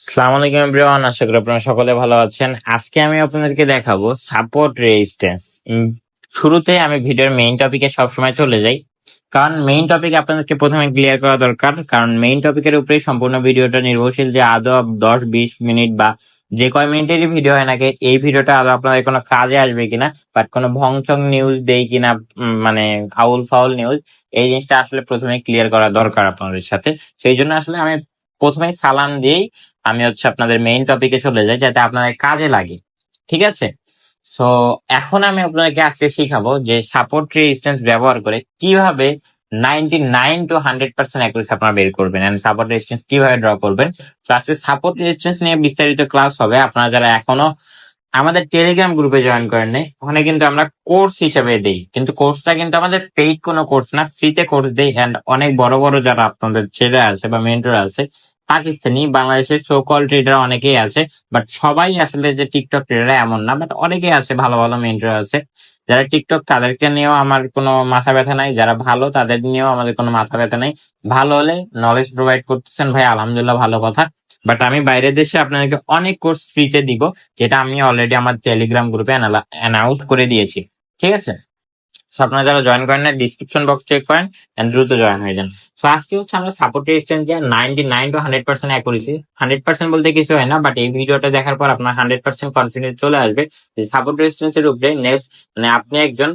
আসসালামু আলাইকুম এভরিওয়ান, আশা করি আপনারা সকলে ভালো আছেন। আজকে আমি আপনাদেরকে দেখাবো সাপোর্ট রেজিস্ট্যান্স শুরুতে আমি ভিডিওর মেইন টপিকে সবসময় চলে যাই। কারণ মেইন টপিক আপনাদেরকে প্রথমে ক্লিয়ার করা দরকার। কারণ মেইন টপিকের উপরেই সম্পূর্ণ ভিডিওটা নির্ভরশীল যে আদৌ দশ, বিশ মিনিট বা যে কয় মিনিটেরই ভিডিও হয় নাকি এই ভিডিওটা আদৌ আপনাদের কোনো কাজে আসবে কিনা বাট কোনো ভংচং নিউজ দেই কিনা মানে আউল ফাউল নিউজ এই জিনিসটা আসলে প্রথমে ক্লিয়ার করা দরকার আপনাদের সাথে। সেই জন্য আসলে আমি প্রথমে সালাম দিয়েই আমি হচ্ছে আপনাদের মেইন টপিকে চলে যাই যাতে আপনাদের কাজে লাগে। ঠিক আছে? সো এখন আমি আপনাদেরকে আজকে শিখাবো যে সাপোর্ট রেজিস্ট্যান্স ব্যবহার করে কীভাবে ninety nine two hundred percent accuracy আপনারা বের করবেন এন্ড সাপোর্ট রেজিস্ট্যান্স কীভাবে ড্র করবেন। তো আজকে সাপোর্ট রেজিস্ট্যান্স নিয়ে বিস্তারিত ক্লাস হবে। আপনারা যারা এখনও আমাদের টেলিগ্রাম গ্রুপে জয়েন করেন নাই, ওখানে কিন্তু আমরা কোর্স হিসেবে দেই। কিন্তু কোর্সটা কিন্তু আমাদের পেইড কোনো কোর্স না ফ্রিতে কোর্স দেই। এন্ড অনেক বড় বড় যারা আপনাদের ছেলে আছে বা মেন্টর আছে পাকিস্তানি বাংলাদেশের সো কল ট্রেডার অনেকেই আছে বাট সবাই আসলে যে টিকটক ট্রেডার এমন না বাট অনেকেই আছে, ভালো ভালো মেন্টর আছে। যারা টিকটক তাদেরকে নিয়েও আমার কোনো মাথা ব্যথা নাই, যারা ভালো তাদের নিয়েও আমাদের কোনো মাথা ব্যথা নাই। ভালো হলে নলেজ প্রোভাইড করতেছেন ভাই, আলহামদুলিল্লাহ ভালো কথা। বাট আমি বাইরের দেশে আপনাদেরকে অনেক কোর্স ফ্রিতে দিব, যেটা আমি অলরেডি আমার টেলিগ্রাম গ্রুপে অ্যানাউন্স করে দিয়েছি। ঠিক আছে? So আপনারা যারা জয়েন করেন না ডিসক্রিপশন বক্স চেক করেন অ্যান্ড দ্রুত জয়েন হয়ে যান। সো আজকে হচ্ছে আমরা সাপোর্ট রেজিস্ট্যান্স যে ninety nine two hundred percent accuracy hundred percent বলতে কিছু হয় না বাট এই ভিডিওটা দেখার পর আপনার হান্ড্রেড পার্সেন্ট কনফিডেন্স চলে আসবে যে সাপোর্ট রেজিস্ট্যান্সের উপরে নেক্সট মানে আপনি একজন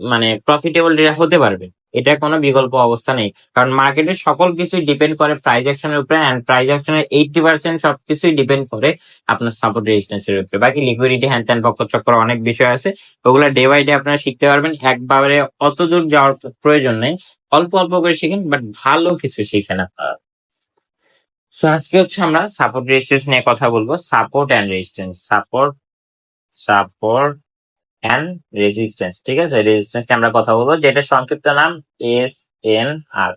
মানে প্রফিটেবল হতে পারবে এটা কোনো বিকল্প অবস্থা নেই। কারণ মার্কেটের সকল কিছুই ডিপেন্ড করে প্রাইস অ্যাকশনের উপরে এন্ড প্রাইস অ্যাকশনের এইটি পার্সেন্ট সবকিছুই ডিপেন্ড করে আপনার সাপোর্ট রেজিস্ট্যান্স এর উপরে। বাকি লিকুইডিটি হ্যান্ড ত্যান পক্ষ চক্র অনেক বিষয় আছে। ওগুলো ডে বাই ডে আপনারা শিখতে পারবেন। একবারে অত দূর যাওয়ার প্রয়োজন নেই। অল্প অল্প করে শিখেন বাট ভালো কিছু শিখেন আপনারা। So, আজকে হচ্ছে আমরা সাপোর্ট রেজিস্ট্যান্স নিয়ে কথা বলব। Support and resistance support support and resistance ঠিক আছে? রেজিস্ট্যান্স নিয়ে আমরা কথা বলব, যেটা সংক্ষিপ্ত নাম S N R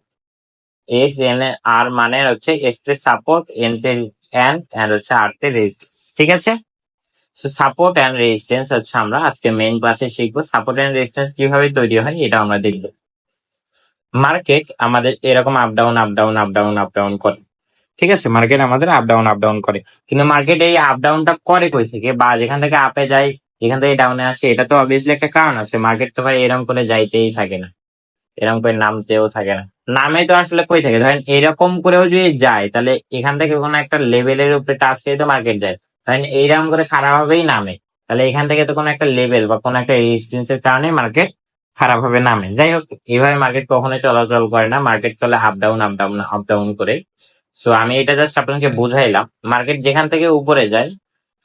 S N R মানে হচ্ছে এস তে সাপোর্ট এন তে অ্যান্ড অ্যান্ড হচ্ছে আর তে রেজিস্ট্যান্স ঠিক আছে? সো সাপোর্ট অ্যান্ড রেজিস্ট্যান্স হচ্ছে আমরা আজকে মেইন ক্লাসে শিখব। সাপোর্ট অ্যান্ড রেজিস্ট্যান্স কীভাবে তৈরি হয়, এটা আমরা দেখব। মার্কেট আমাদের এরকম up down up down up down up down করে। ঠিক আছে? মার্কেট আমাদের আপ ডাউন আপ ডাউন করে। কিন্তু মার্কেট এই আপ ডাউনটা করে কই থেকে? বা যেখান থেকে আপে যায় এখান থেকে ডাউনে আসে, এটা তো অবভিয়াসলি একটা কারণ আছে। মার্কেট তো ভাই এরকম করে যাইতেই থাকে না। এরকম করে নামতেও থাকে না। নামে তো আসলে কই থাকে? ধরেন এরকম করেও যদি যায়, তাহলে এখান থেকে কোনো একটা লেভেলের উপরে টাচ খেয়ে তো মার্কেট যায়। ধরেন এইরকম করে খারাপ ভাবেই নামে। তাহলে এখান থেকে তো কোনো একটা লেভেল বা কোনো একটা রেজিস্ট্যান্স এর কারণে মার্কেট খারাপ ভাবে নামে। যাই হোক, এইভাবে মার্কেট কখনোই চলাচল করে না। মার্কেট চলে up down up down up down করে। সো আমি এটা জাস্ট আপনাকে বুঝাইলাম। মার্কেট যেখান থেকে উপরে যায়,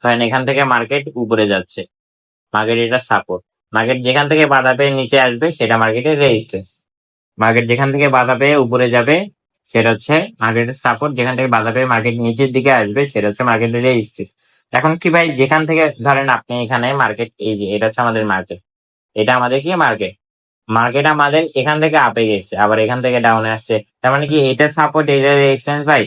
ধরেন এখান থেকে মার্কেট উপরে যাচ্ছে। মার্কেট এটা সাপোর্ট মার্কেট যেখান থেকে বাধা পেয়ে নিচে আসবে, সেটা মার্কেটের রেজিস্ট্যান্স মার্কেট যেখান থেকে বাধা পেয়ে উপরে যাবে, সেটা হচ্ছে মার্কেটের সাপোর্ট যেখান থেকে বাধা পেয়ে মার্কেট নিচের দিকে আসবে, সেটা হচ্ছে মার্কেটের রেজিস্ট্যান্স এখন কি ভাই, যেখান থেকে ধরেন আপনি এখানে মার্কেট এই যে এটা হচ্ছে আমাদের মার্কেট এটা আমাদের কি মার্কেট মার্কেট আমাদের এখান থেকে আপে গেছে, আবার এখান থেকে ডাউনে আসছে। তার মানে কি এটা সাপোর্ট এটা রেজিস্ট্যান্স ভাই?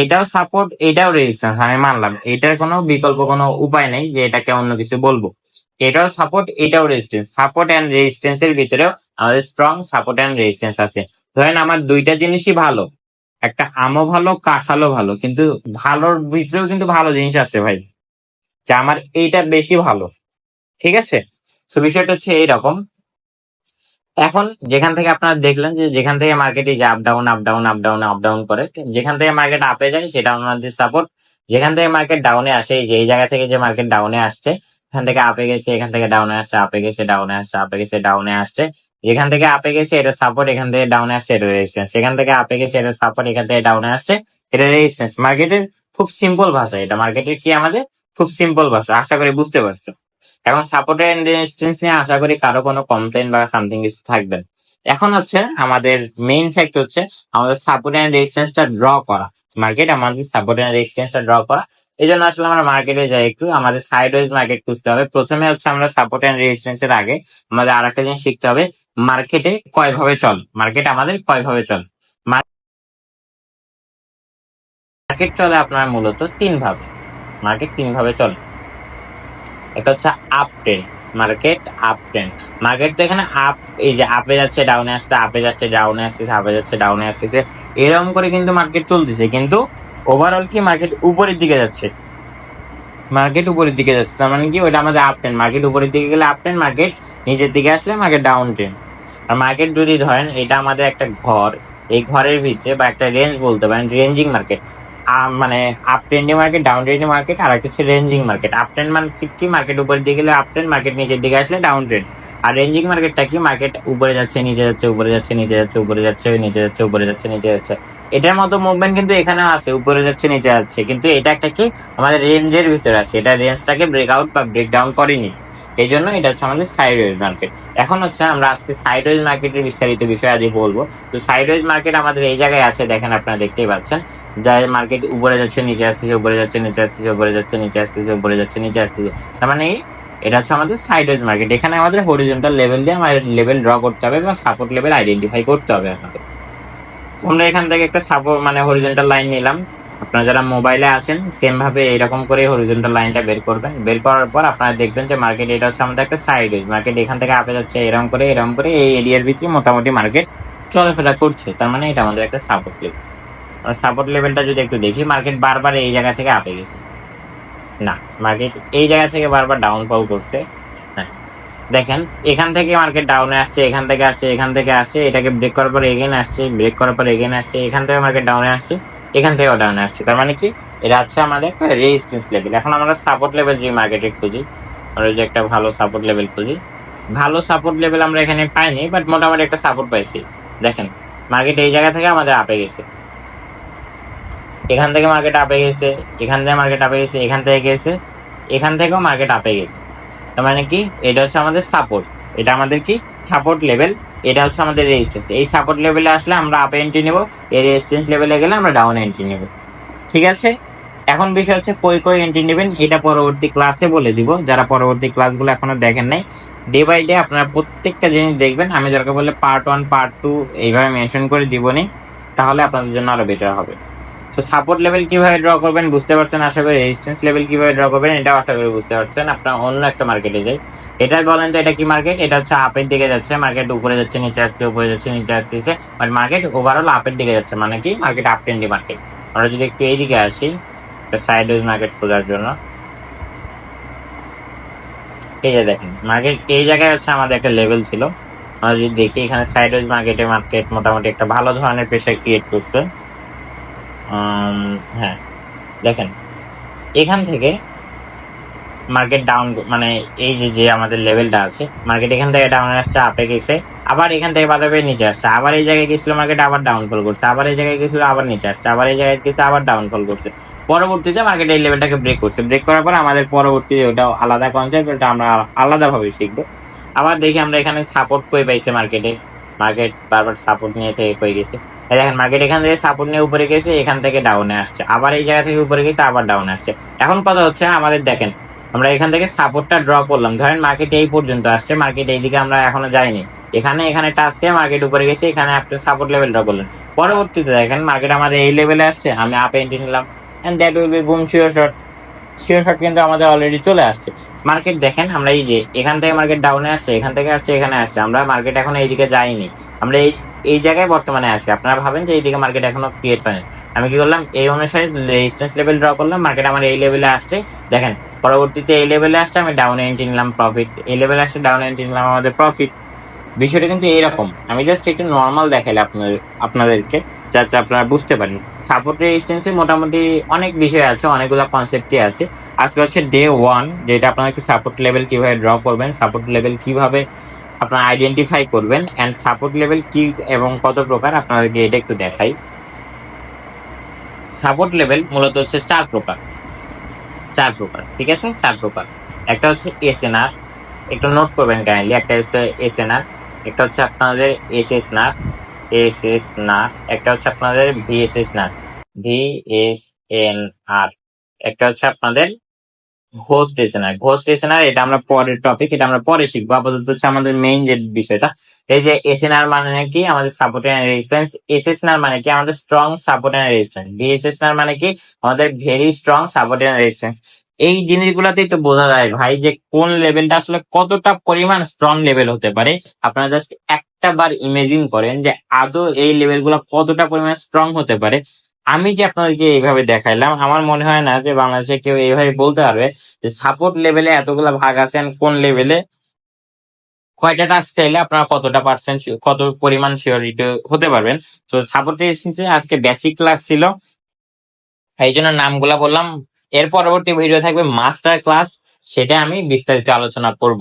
এটাও সাপোর্ট এটাও রেজিস্ট্যান্স আমি মানলাম। এটার কোনো বিকল্প কোনো উপায় নেই যে এটাকে অন্য কিছু বলব। এটাও সাপোর্ট এটাও রেজিস্ট্যান্স সাপোর্ট অ্যান্ড রেজিস্ট্যান্স এর ভিতরেও আমাদের স্ট্রং সাপোর্ট অ্যান্ড রেজিস্ট্যান্স আছে। ধরেন আমার দুইটা জিনিসই ভালো। একটা আমও ভালো, কাঁঠালও ভালো। কিন্তু ভালোর ভিতরেও কিন্তু ভালো জিনিস আছে ভাই, যে আমার এইটা বেশি ভালো। ঠিক আছে? তো বিষয়টা হচ্ছে এইরকম। এখন যেখান থেকে আপনারা দেখলেন যে যেখান থেকে মার্কেটে যে আপ ডাউন আপ ডাউন করে, যেখান থেকে মার্কেট আপে যায়, সেটা আমাদের সাপোর্ট যেখান থেকে মার্কেট ডাউনে আসে যে এই জায়গা থেকে যে মার্কেট ডাউনে আসছে এখান থেকে আপে গেছে, এখান থেকে ডাউনে আসছে আপে গেছে ডাউনে আসছে আপে গেছে ডাউনে আসছে। এখান থেকে আপে গেছে, এটা সাপোর্ট এখান থেকে ডাউনে আসছে, এটা রেজিস্ট্যান্স এখান থেকে আপে গেছে, এটা সাপোর্ট এখান থেকে ডাউনে আসছে, এটা রেজিস্ট্যান্স মার্কেটের খুব সিম্পল ভাষা এটা। মার্কেটের কি আমাদের? খুব সিম্পল ভাষা। আশা করি বুঝতে পারছ। এখন সাপোর্ট এন্ড রেজিস্ট্যান্স নিয়ে আশা করি কারও কোনো কমপ্লেন বা সামথিং কিছু থাকবে এখন হচ্ছে আমাদের মেইন ফ্যাক্ট হচ্ছে, আমাদের সাপোর্ট এন্ড রেজিস্ট্যান্সটা ড্র করা। মার্কেট আমাদের সাপোর্ট এন্ড রেজিস্ট্যান্সটা ড্র করা। এই জন্য আসলে আমরা মার্কেটে যাই একটু। আমাদের সাইড ওয়াইজ মার্কেট খুঁজতে হবে। প্রথমে হচ্ছে আমরা সাপোর্ট এন্ড রেজিস্ট্যান্স এর আগে আমাদের আর একটা জিনিস শিখতে হবে। মার্কেটে কয় ভাবে চল? মার্কেট আমাদের কয় ভাবে চল? মার্কেট চলে আপনার মূলত তিন ভাবে মার্কেট তিন ভাবে চলে। একটা হচ্ছে up trend market up trend market তো এখানে আপ এই যে আপে যাচ্ছে ডাউনে আসতে আপে যাচ্ছে ডাউনে আসতেছে আপে যাচ্ছে ডাউনে আসতেছে, এরকম করে কিন্তু মার্কেট চলতেছে। কিন্তু ওভারঅল কি মার্কেট উপরের দিকে যাচ্ছে? মার্কেট উপরের দিকে যাচ্ছে, তার মানে কি? ওটা আমাদের আপ ট্রেন মার্কেট উপরের দিকে গেলে আপ ট্রেন মার্কেট নিচের দিকে আসলে মার্কেট ডাউন ট্রেন আর মার্কেট যদি ধরেন, এটা আমাদের একটা ঘর। এই ঘরের ভিতরে বা একটা রেঞ্জ বলতে পারেন রেঞ্জিং মার্কেট মানে up trending market down trending market আর একটা হচ্ছে ranging market up trend market কি মার্কেট উপরের দিকে গেলে আপ ট্রেন্ড মার্কেট নিচের দিকে আসলে ডাউন ট্রেন্ড আর রেঞ্জিং মার্কেটটা কি? মার্কেট উপরে যাচ্ছে, নিচে যাচ্ছে, উপরে যাচ্ছে, নিচে যাচ্ছে, উপরে যাচ্ছে, নিচে যাচ্ছে, উপরে যাচ্ছে, নিচে যাচ্ছে। এটার মতো মুভমেন্ট কিন্তু এখানেও আছে, উপরে যাচ্ছে, নিচে যাচ্ছে। কিন্তু এটা একটা কি? আমাদের রেঞ্জের ভিতরে আছে। এটা রেঞ্জটাকে ব্রেক আউট বা ব্রেক ডাউন করেনি। এই জন্য এটা হচ্ছে আমাদের সাইডওয়েজ মার্কেট এখন হচ্ছে আমরা আজকে সাইডওয়েজ মার্কেটের বিস্তারিত বিষয়ে আদি বলব। তো সাইডওয়েজ মার্কেট আমাদের এই জায়গায় আছে, দেখেন আপনারা দেখতেই পাচ্ছেন। যার মার্কেট উপরে যাচ্ছে, নিচে আসতেছে উপরে যাচ্ছে, নিচে আসতেছে উপরে যাচ্ছে, নিচে আসতেছে উপরে যাচ্ছে, নিচে আসতেছে তার মানে এটা হচ্ছে আমাদের সাইডওয়েজ মার্কেট এখানে আমাদের হরিজন্টাল লেভেল দিয়ে আমাদের লেভেল ড্র করতে হবে এবং সাপোর্ট লেভেল আইডেন্টিফাই করতে হবে আমাদের। আমরা এখান থেকে একটা সাপোর্ট মানে হরিজন্টাল লাইন নিলাম। আপনারা যারা মোবাইলে আছেন সেম ভাবে এরকম করে হরিজন্টাল লাইনটা বের করবেন। বের করার পর আপনারা দেখবেন যে মার্কেট এটা হচ্ছে আমাদের একটা সাইড মার্কেট এখান থেকে আপে যাচ্ছে, এরকম করে এরকম করে, এই এরিয়ার ভিতরে মোটামুটি মার্কেট চলাফেরা করছে। তার মানে এটা আমাদের একটা সাপোর্ট লেভেল সাপোর্ট লেভেলটা যদি একটু দেখি মার্কেট বারবার এই জায়গা থেকে আপে গেছে। না মার্কেট এই জায়গা থেকে বারবার ডাউন ফল করছে। হ্যাঁ দেখেন, এখান থেকে মার্কেট ডাউনে আসছে, এখান থেকে আসছে, এখান থেকে আসছে, এটাকে ব্রেক করার পর এগেন আসছে ব্রেক করার পর এগেন আসছে, এখান থেকে মার্কেট ডাউনে আসছে, এখান থেকেও ডাউনে আসছে। তার মানে কি? এটা হচ্ছে আমাদের একটা রেজিস্ট্যান্স লেভেল এখন আমরা সাপোর্ট লেভেল যদি মার্কেটে খুঁজি, আমরা যদি একটা ভালো সাপোর্ট লেভেল খুঁজি, ভালো সাপোর্ট লেভেল আমরা এখানে পাইনি বাট মোটামুটি একটা সাপোর্ট পাইছি। দেখেন মার্কেট এই জায়গা থেকে আমাদের আপে গেছে। এখান থেকে মার্কেট আপে গেছে, এখান থেকে মার্কেট আপে গেছে, এখান থেকে গেছে, এখান থেকেও মার্কেট আপে গেছে। তার মানে কি? এটা হচ্ছে আমাদের সাপোর্ট এটা আমাদের কি? সাপোর্ট লেভেল এটা হচ্ছে আমাদের রেজিস্ট্যান্স এই সাপোর্ট লেভেলে আসলে আমরা আপে এন্ট্রি নেব, এই রেজিস্ট্যান্স লেভেলে গেলে আমরা ডাউন এন্ট্রি নেব। ঠিক আছে? এখন বিষয় হচ্ছে কই কই এন্ট্রি নেবেন? এটা পরবর্তী ক্লাসে বলে দিব। যারা পরবর্তী ক্লাসগুলো এখনও দেখেন নাই ডে বাই ডে আপনারা প্রত্যেকটা জিনিস দেখবেন। আমি দরকার বললে পার্ট ওয়ান পার্ট টু এইভাবে মেনশন করে দিব দিবনি, তাহলে আপনাদের জন্য আরও বেটার হবে। তো সাপোর্ট লেভেল কীভাবে ড্র করবেন বুঝতে পারছেন? আশা করি রেজিস্ট্যান্স লেভেল কীভাবে ড্র করবেন এটাও আশা করি বুঝতে পারছেন। আপনার অন্য একটা মার্কেটে যাই। এটা বলেন তো, এটা কি মার্কেট এটা হচ্ছে আপের দিকে যাচ্ছে মার্কেট উপরে যাচ্ছে, নিচে আসছে, উপরে যাচ্ছে, নিচে আসতেছে। বাট মার্কেট ওভারঅল আপের দিকে যাচ্ছে মানে কি? মার্কেট আপ ট্রেন্ডি মার্কেট আমরা যদি একটু এইদিকে আসি সাইড ওয়েজ মার্কেট খোঁজার জন্য। এই যে দেখেন মার্কেট এই জায়গায় হচ্ছে আমাদের একটা লেভেল ছিল। আমরা যদি দেখি, এখানে সাইড ওয়েজ মার্কেটে মার্কেট মোটামুটি একটা ভালো ধরনের প্রেশার ক্রিয়েট করছে। হ্যাঁ। দেখেন, এখান থেকে মার্কেট ডাউন মানে এই যে যে আমাদের লেভেলটা আছে মার্কেট এখান থেকে ডাউন আসছে আপে গেছে, আবার এখান থেকে পেয়ে নিচে আসছে, আবার এই জায়গায় গেছিল মার্কেট আবার ডাউনফল করছে, আবার এই জায়গায় গেছিল, আবার নিচে আসছে, আবার এই জায়গায় গেছে, আবার ডাউনফল করছে। পরবর্তীতে মার্কেট এই লেভেলটাকে ব্রেক করছে। ব্রেক করার পর আমাদের পরবর্তীতে ওটা আলাদা কনসেপ্ট ওটা আমরা আলাদাভাবে শিখব। আবার দেখি আমরা এখানে সাপোর্ট কই পাইছে মার্কেটে মার্কেট বারবার সাপোর্ট নিয়ে থেকে কই গেছে। দেখেন মার্কেট এখান থেকে সাপোর্ট নিয়ে উপরে গেছে, এখান থেকে ডাউনে আসছে। আবার এই জায়গা থেকে উপরে গেছে, আবার ডাউনে আসছে। এখন কথা হচ্ছে আমাদের, দেখেন, আমরা এখান থেকে সাপোর্টটা ড্র করলাম। ধরেন মার্কেট এই পর্যন্ত আসছে মার্কেট এইদিকে আমরা এখনও যাইনি। এখানে এখানে টাচ খেয়ে মার্কেট উপরে গেছে, এখানে আপনি সাপোর্ট লেভেল ড্র করলেন। পরবর্তীতে দেখেন মার্কেট আমাদের এই লেভেলে আসছে, আমি আপ এন্ট্রি নিলাম। And that will be boom sure shot sure shot কিন্তু আমাদের অলরেডি চলে আসছে। মার্কেট দেখেন, আমরা এই যে, এখান থেকে মার্কেট ডাউনে আসছে, এখান থেকে আসছে, এখানে আসছে। আমরা মার্কেট এখন এইদিকে যাইনি। আমরা এই এই জায়গায় বর্তমানে আছি। আপনারা ভাবেন যে এইদিকে মার্কেট এখনও ক্রিয়েট পায়নি আমি কি করলাম? এই অনুসারে রেজিস্ট্যান্স লেভেল ড্র করলাম। মার্কেট আমার এই লেভেলে আসছে। দেখেন, পরবর্তীতে এই লেভেলে আসছে, আমি ডাউন এন্ট্রি নিলাম প্রফিট এই লেভেলে আসছে ডাউন এন্ট্রি নিলাম আমাদের প্রফিট বিষয়টা কিন্তু এইরকম। আমি জাস্ট একটু নর্মাল দেখাইলে আপনাদের, আপনাদেরকে। যাতে আপনারা বুঝতে পারেন। সাপোর্ট রেজিস্ট্যান্সে মোটামুটি অনেক বিষয় আছে, অনেকগুলো কনসেপ্টই আছে। আজকে হচ্ছে ডে ওয়ান যেটা আপনাদেরকে সাপোর্ট লেভেল কীভাবে ড্র করবেন সাপোর্ট লেভেল কীভাবে আপনারা আইডেন্টিফাই করবেন অ্যান্ড সাপোর্ট লেভেল কি এবং কত প্রকার, আপনাদেরকে এটা একটু দেখাই। সাপোর্ট লেভেল মূলত হচ্ছে চার প্রকার। চার প্রকার, ঠিক আছে? চার প্রকার। একটা হচ্ছে এসএনআর একটু নোট করবেন কাইন্ডলি একটা হচ্ছে এসএনআর একটা হচ্ছে আপনাদের এসএস নার এস নার একটা হচ্ছে আপনাদের ভিএসএস নার ভিএস এন আর একটা হচ্ছে আপনাদের ঘোস্ট এসএনআর ঘোস্ট এসএনআর এটা আমরা পরের টপিক এটা আমরা পরে শিখব। আপাতত হচ্ছে আমাদের মেইন যে বিষয়টা, এই যে এসএনআর মানে কি? আমাদের সাপোর্ট এন্ড রেজিস্ট্যান্স এসএসএনআর মানে কি? আমাদের strong support and resistance VSSNR মানে কি? আমাদের very strong support and resistance এই জিনিসগুলোতেই তো বোঝা যায় ভাই যে কোন লেভেলটা আসলে কতটা পরিমাণ স্ট্রং লেভেল হতে পারে। আপনারা জাস্ট একটা বার ইমেজিন করেন যে আদৌ এই লেভেলগুলো কতটা পরিমাণ স্ট্রং হতে পারে। আমি যে আপনাদেরকে এইভাবে দেখাইলাম, আমার মনে হয় না যে বাংলাদেশে কেউ এইভাবে বলতে পারবে যে সাপোর্ট লেভেলে এতগুলা ভাগ আছে কোন লেভেলে কয়টা টাস্ক চাইলে আপনারা কতটা পার্সেন্ট কত পরিমাণ শিওরিটি হতে পারবেন। তো সাপোর্ট আজকে বেসিক ক্লাস ছিল এই জন্য নামগুলা বললাম। এর পরবর্তী ভিডিও থাকবে মাস্টার ক্লাস সেটা আমি বিস্তারিত আলোচনা করব।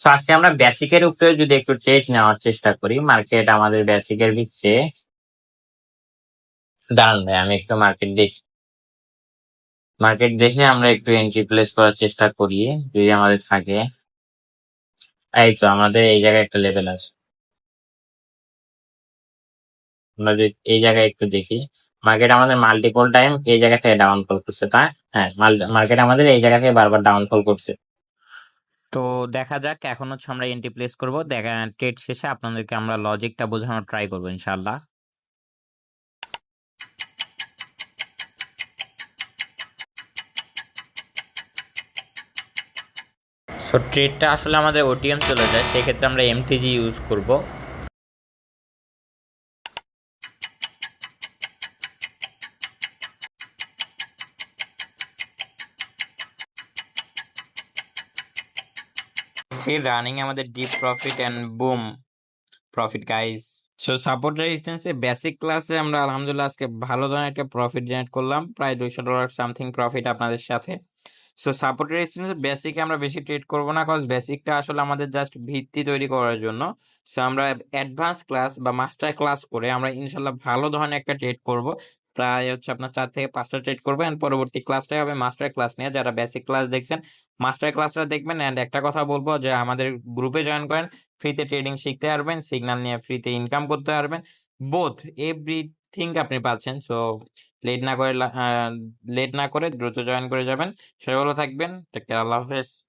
তো আজকে আমরা বেসিকের উপরে যদি একটু ট্রেড নেওয়ার চেষ্টা করি মার্কেট আমাদের বেসিকের ভিতরে দাঁড়ান আমি একটু মার্কেট দেখি। মার্কেট দেখে আমরা একটু এন্ট্রি প্লেস করার চেষ্টা করি, যদি আমাদের থাকে। এই তো, আমাদের এই জায়গায় একটা লেভেল আছে। আমরা এই জায়গায় একটু দেখি। মার্কেট আমাদের মাল্টিপল টাইম এই জায়গা থেকে ডাউনফল করছে, তাই? হ্যাঁ মার্কেট আমাদের এই জায়গা থেকে বারবার ডাউনফল করছে। তো দেখা যাক, এখন হচ্ছে আমরা এন্ট্রি প্লেস করব। দেখা ট্রেড শেষে আপনাদেরকে আমরা লজিকটা বোঝানোর ট্রাই করব ইনশাল্লাহ সো ট্রেডটা আসলে আমাদের ওটিএম চলে যায়, সেক্ষেত্রে আমরা এমটিজি ইউজ করব। রানিং আমাদের deep profit and boom profit guys so support রেজিস্ট্যান্সে basic ক্লাসে আমরা আলহামদুলিল্লাহ আজকে ভালো ধরনের একটা প্রফিট জেনারেট করলাম, প্রায় দুইশো ডলার সামথিং প্রফিট আপনাদের সাথে। সো সাপোর্ট রেজিস্ট্যান্সে বেসিকে আমরা বেশি ট্রেড করব না কজ বেসিকটা আসলে আমাদের জাস্ট ভিত্তি তৈরি করার জন্য। সো আমরা অ্যাডভান্স ক্লাস বা মাস্টার ক্লাস করে আমরা ইনশাল্লাহ ভালো ধরনের একটা ট্রেড করব। প্রায় হচ্ছে আপনার চার থেকে পাঁচটা ট্রেড করব এন্ড পরবর্তী ক্লাসটাই হবে মাস্টার ক্লাস নিয়ে। যারা বেসিক ক্লাস দেখছেন মাস্টার ক্লাসটা দেখবেন এন্ড একটা কথা বলব যে আমাদের গ্রুপে জয়েন করেন ফ্রিতে ট্রেডিং শিখতে পারবেন সিগনাল নিয়ে ফ্রিতে ইনকাম করতে পারবেন। বোথ এভরিথিং আপনি পাচ্ছেন। সো লেট না করে লেট না করে দ্রুত জয়েন করে যাবেন। সবাই ভালো থাকবেন। আল্লাহ হাফেজ।